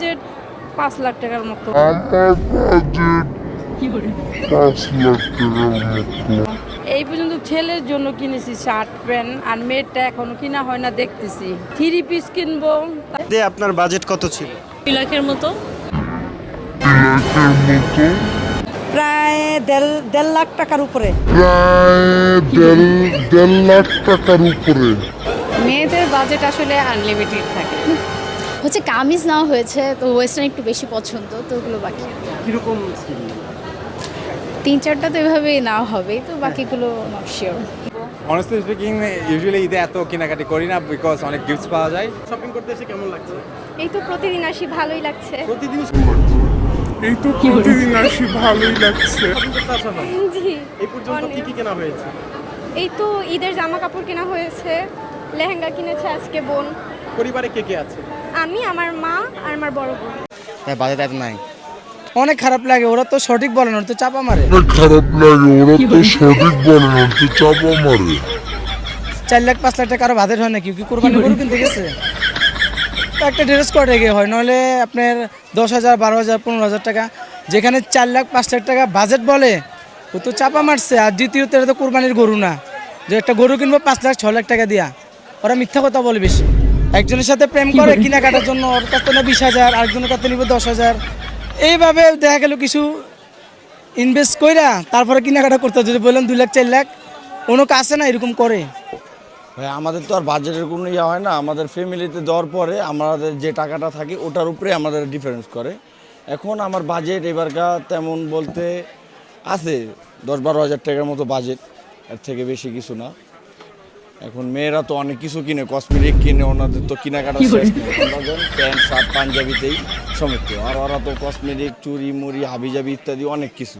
Budget পাঁচ লাখ টাকার মতো। এই পর্যন্ত ছেলের জন্য কিনেছি শার্ট প্যান্ট আর মেয়েরটা এখনও কিনা হয় না দেখতেছি। থ্রি পিস কিনবো। আপনার বাজেট কত ছিল? দুই লাখের মতো। প্রায় দেড় দেড় লাখ টাকার উপরে। প্রায় দেড় দেড় লাখ টাকার উপরে। মেয়েদের বাজেট আসলে আনলিমিটেড থাকে। হচ্ছে কামিজ নেওয়া হয়েছে তো ওয়েস্টার্ন একটু বেশি পছন্দ তো ওগুলো বাকি। কীরকম তিন চারটা তো এভাবেই নেওয়া হবে তো বাকিগুলো not sure honestly speaking usually ঈদে এত কেনাকাটি করি না বিকজ অনেক গিফটস পাওয়া যায়। শপিং করতে এসে কেমন লাগছে? এই তো প্রতিদিন আসি ভালোই লাগছে। প্রতিদিন এই তো প্রতিদিন আসি ভালোই লাগছে। জি। এই পর্যন্ত কি কি কেনা হয়েছে? এই তো ঈদের জামা কাপড় কেনা হয়েছে লেহেঙ্গা কিনেছে আজকে বোন। পরিবারে কে কে আছে? আমি আমার মা আর আমার বড় বোন। বাজেট এত নাই। অনেক খারাপ লাগে ওরা তো সঠিক বলে না তো চাপা মারে। অনেক খারাপ লাগে ওরা তো সঠিক বলে না তো চাপা মারে। চার লাখ পাঁচ লাখ টাকা আরও বাজেট হয় নাকি? কি কোরবানি গরু কিনতে গেছে? একটা ড্রেস কোডে গিয়ে হয় নইলে আপনার দশ হাজার বারো হাজার পনেরো হাজার টাকা যেখানে চার লাখ পাঁচ লাখ টাকা বাজেট বলে ও তো চাপা মারছে। আর দ্বিতীয়ত এটা তো কোরবানির গরু না। যে একটা গরু কিনবো পাঁচ লাখ ছ লাখ টাকা দিয়া। ওরা মিথ্যা কথা বলে বেশি। একজনের সাথে প্রেম করে কেনাকাটার জন্য ওর কাছ থেকে বিশ হাজার আরেকজনের কাছে নিবে দশ হাজার। এইভাবে দেখা গেল কিছু ইনভেস্ট কইরা তারপরে কেনাকাটা করতে। যদি বললাম দুই লাখ চার লাখ কোনো কাছে না এরকম করে? ভাই আমাদের তো আর বাজেটের কোনো ইয়ে হয় না। আমাদের ফ্যামিলিতে দেওয়ার পরে আমাদের যে টাকাটা থাকে ওটার উপরে আমাদের ডিফারেন্স করে। এখন আমার বাজেট এবারকা তেমন বলতে আছে দশ বারো হাজার টাকার মতো বাজেট এর থেকে বেশি কিছু না। এখন মেয়েরা তো অনেক কিছু কিনে কসমেটিক কিনে ওনাদের তো কেনাকাটা প্যান্ট শার্ট পাঞ্জাবিতেই সমৃদ্ধ। আর ওরা তো কসমেটিক চুরি মুড়ি হাবিজাবি ইত্যাদি অনেক কিছু।